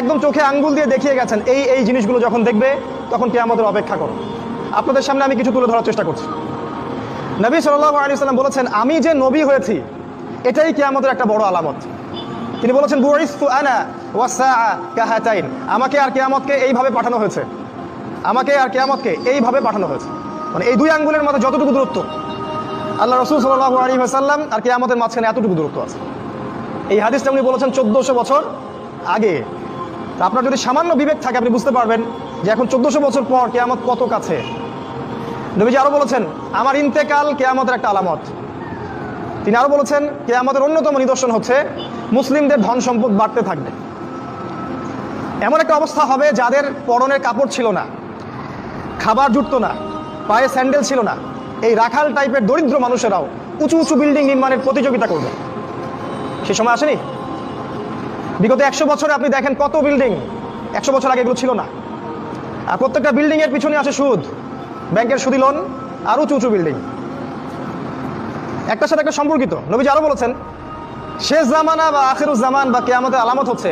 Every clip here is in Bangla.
একদম চোখে আঙ্গুল দিয়ে দেখিয়ে গেছেন, এই এই জিনিসগুলো যখন দেখবে, তখন কে আমাদের অপেক্ষা করো। আপনাদের সামনে আমি কিছু তুলে ধরার চেষ্টা করছি। নবী সাল্লাহ আলী সাল্লাম বলেছেন, আমি যে নবী হয়েছি, এটাই কেয়ামতের একটা বড় আলামত। তিনি বলেছেন বুয়ারিস্তু আমাকে আর কেয়ামতকে এইভাবে পাঠানো হয়েছে। আমাকে আর কেয়ামতকে এইভাবে পাঠানো হয়েছে। মানে এই দুই আঙ্গুলের মধ্যে যতটুকু দূরত্ব, আল্লাহ রসুল সাল্লাহ আলী সাল্লাম আর কেয়ামতের মাঝখানে এতটুকু দূরত্ব আছে। এই হাদিসটা উনি বলেছেন, চোদ্দশো বছর আগে আপনার যদি সামান্য বিবেক থাকে, আপনি বুঝতে পারবেন যে এখন চোদ্দশো বছর পর কেয়ামত কত কাছে। নবীজি আরও বলেছেন, আমার ইন্তেকাল কেয়ামতের একটা আলামত। তিনি আরও বলেছেন, কেয়ামতের অন্যতম নিদর্শন হচ্ছে মুসলিমদের ধন সম্পদ বাড়তে থাকবে। এমন একটা অবস্থা হবে, যাদের পরনের কাপড় ছিল না, খাবার জুটতো না, পায়ে স্যান্ডেল ছিল না। এই রাখাল টাইপের দরিদ্র মানুষেরাও উঁচু উঁচু বিল্ডিং নির্মাণের প্রতিযোগিতা করবে। সে সময় আসেনি? বিগত একশো বছরে আপনি দেখেন কত বিল্ডিং একশো বছর আগে এগুলো ছিল না। আর প্রত্যেকটা বিল্ডিং এর পিছনে আছে সুদ। ব্যাংকের সুদি লোন আর উঁচু উঁচু বিল্ডিং একটার সাথে একটা সম্পর্কিত। নবীজি আরও বলেছেন, শেষ জামানা বা আখেরুজ জামান বা কেয়ামতের আলামত হচ্ছে,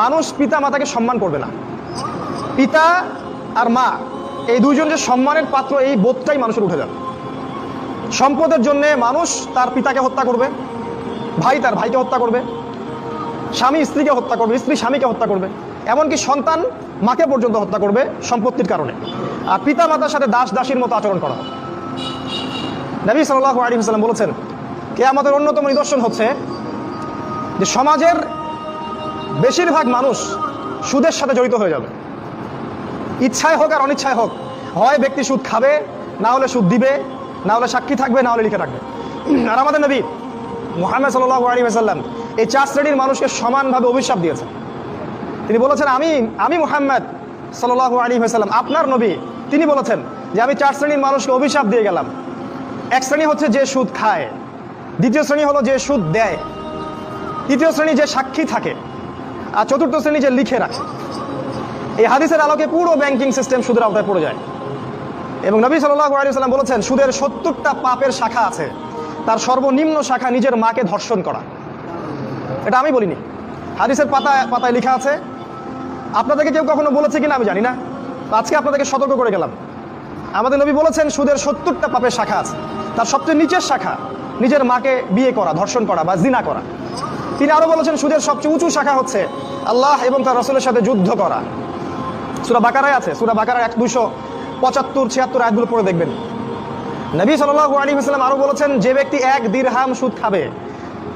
মানুষ পিতা মাতাকে সম্মান করবে না। পিতা আর মা, এই দুইজন যে সম্মানের পাত্র, এই বোধটাই মানুষের উঠে যাবে। সম্পদের জন্য মানুষ তার পিতাকে হত্যা করবে, ভাই তার ভাইকে হত্যা করবে স্বামী স্ত্রীকে হত্যা করবে, স্ত্রী স্বামীকে হত্যা করবে, এমনকি সন্তান মাকে পর্যন্ত হত্যা করবে সম্পত্তির কারণে। আর পিতা মাতার সাথে দাস দাসীর মতো আচরণ করা। হবে নবী সাল্লাহ আলী হাসালাম বলেছেন কে আমাদের অন্যতম নিদর্শন হচ্ছে যে সমাজের বেশিরভাগ মানুষ সুদের সাথে জড়িত হয়ে যাবে। ইচ্ছায় হোক আর অনিচ্ছায় হোক, হয় ব্যক্তি সুদ খাবে, না হলে সুদ দিবে, না হলে সাক্ষী থাকবে, না হলে লিখে রাখবে। আর আমাদের নবী মোহাম্মদ সাল্লাহ আলী এই চার শ্রেণির মানুষকে সমানভাবে অভিশাপ দিয়েছেন তিনি বলেছেন, আমি আমি মোহাম্মদ সাল্লাহ আলী সাল্লাম আপনার নবী। তিনি বলেছেন যে, আমি চার শ্রেণির মানুষকে অভিশাপ দিয়ে গেলাম। এক শ্রেণি হচ্ছে যে সুদ খায়, দ্বিতীয় শ্রেণি হলো যে সুদ দেয়, তৃতীয় শ্রেণি যে সাক্ষী থাকে, আর চতুর্থ শ্রেণি যে লিখে রাখে। এই হাদিসের আলোকে পুরো ব্যাংকিং সিস্টেম সুদের আওতায় পড়ে যায়। এবং নবী আলিয়াল্লাম বলেছেন, সুদের সত্তরটা পাপের শাখা আছে। তার সর্বনিম্ন শাখা নিজের মাকে ধর্ষণ করা। এটা আমি বলিনি। হাদিসের পাতায় পাতায় লেখা আছে, আপনাদেরকে কেউ কখনো বলেছে কিনা আমি জানি না আজকে আপনাদেরকে সতর্ক করে গেলাম। আমাদের নবী বলেছেন, সুদের সত্তরটা পাপের শাখা আছে। তার সবচেয়ে নিচের শাখা, নিজের মাকে বিয়ে করা, ধর্ষণ করা বা জিনা করা। তিনি আরও বলেছেন, সুদের সবচেয়ে উঁচু শাখা হচ্ছে আল্লাহ এবং তার রসুলের সাথে যুদ্ধ করা। সুরা বাকারায় আছে, সুরা বাকারায় এক দুশো পঁচাত্তর, ছিয়াত্তর আয়াতগুলো পড়ে দেখবেন। নবী সাল্লাল্লাহু আলী হাসলাম আরও বলেছেন, যে ব্যক্তি এক দিরহাম সুদ খাবে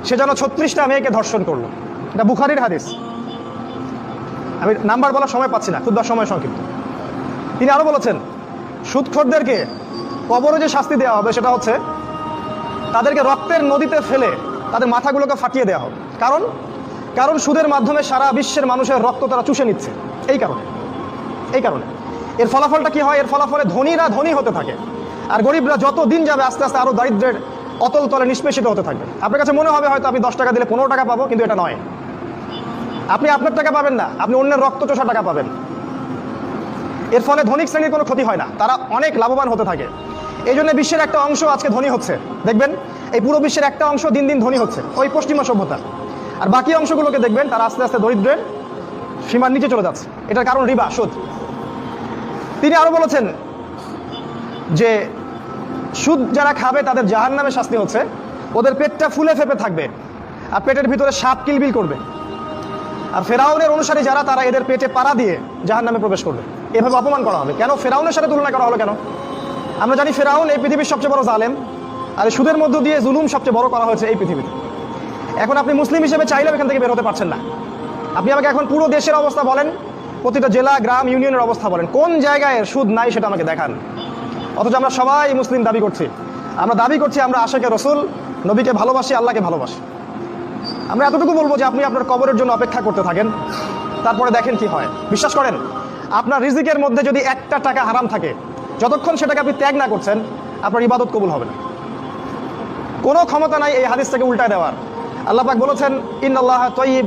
সে যেন ছত্রিশটা মেয়েকে ধর্ষণ করল। এটা বুখারির হাদিস। আমি নাম্বার বলার সময় পাচ্ছি না ক্ষুদ্র সময় সংক্ষিপ্ত। তিনি আরও বলেছেন, সুদখোরদেরকে কবরে যে শাস্তি দেওয়া হবে সেটা হচ্ছে, তাদেরকে রক্তের নদীতে ফেলে তাদের মাথাগুলোকে ফাটিয়ে দেওয়া হবে। কারণ কারণ সুদের মাধ্যমে সারা বিশ্বের মানুষের রক্ত তারা চুষে নিচ্ছে। এই কারণে। এই কারণে। এর ফলাফলটা কি হয়? এর ফলাফলে ধনীরা ধনী হতে থাকে। আর গরিবরা যত দিন যাবে আস্তে আস্তে আরও দারিদ্রের অতল তলে নিষ্পেষিত হতে থাকবে। আপনার কাছে মনে হবে হয়তো আপনি দশ টাকা দিলে পনেরো টাকা পাবো, কিন্তু এটা নয়। আপনি আপনার টাকা পাবেন না, আপনি অন্যের রক্ত চোষা টাকা পাবেন। এর ফলে ধনিক শ্রেণির কোনো ক্ষতি হয় না, তারা অনেক লাভবান হতে থাকে। এই জন্য বিশ্বের একটা অংশ আজকে ধনী হচ্ছে। দেখবেন, এই পুরো বিশ্বের একটা অংশ দিন দিন ধনী হচ্ছে, ওই পশ্চিমা সভ্যতা। আর বাকি অংশগুলোকে দেখবেন, তারা আস্তে আস্তে দরিদ্রের সীমার নিচে চলে যাচ্ছে। এটার কারণ রিবা, সুদ। তিনি আরও বলেছেন যে সুদ যারা খাবে, তাদের জাহান নামে শাস্তি হচ্ছে। ওদের পেটটা ফুলে ফেপে থাকবে। আর পেটের ভিতরে সাপ কিলবিল করবে। আর ফেরাউনের অনুসারী যারা, তারা এদের পেটে পাড়া দিয়ে জাহান নামে প্রবেশ করবে। এভাবে অপমান করা হবে। কেন? ফেরাউনের সাথে তুলনা করা হলো কেন? আমরা জানি ফেরাউন এই পৃথিবীর সবচেয়ে বড় জালেম। আর সুদের মধ্য দিয়ে জুলুম সবচেয়ে বড় করা হয়েছে এই পৃথিবীতে। এখন আপনি মুসলিম হিসেবে চাইলেও এখান থেকে বের হতে পারছেন না। আপনি আমাকে এখন পুরো দেশের অবস্থা বলেন, প্রতিটা জেলা, গ্রাম, ইউনিয়নের অবস্থা বলেন। কোন জায়গায় সুদ নাই সেটা আমাকে দেখান। অথচ আমরা সবাই মুসলিম দাবি করছি। আমরা দাবি করছি আমরা আশাকে রসুল, নবীকে ভালোবাসি, আল্লাহকে ভালোবাসি। আমরা এতটুকু বলব যে আপনি আপনার কবরের জন্য অপেক্ষা করতে থাকেন, তারপরে দেখেন কি হয়। বিশ্বাস করেন, আপনার রিজিকের মধ্যে যদি একটা টাকা হারাম থাকে, যতক্ষণ সেটাকে আপনি ত্যাগ না করছেন, আপনার ইবাদত কবুল হবে না। কোনো ক্ষমতা নাই এই হাদিস থেকে উল্টায় দেওয়ার। আল্লাহ পাক বলেছেন ইন আল্লাহ তৈব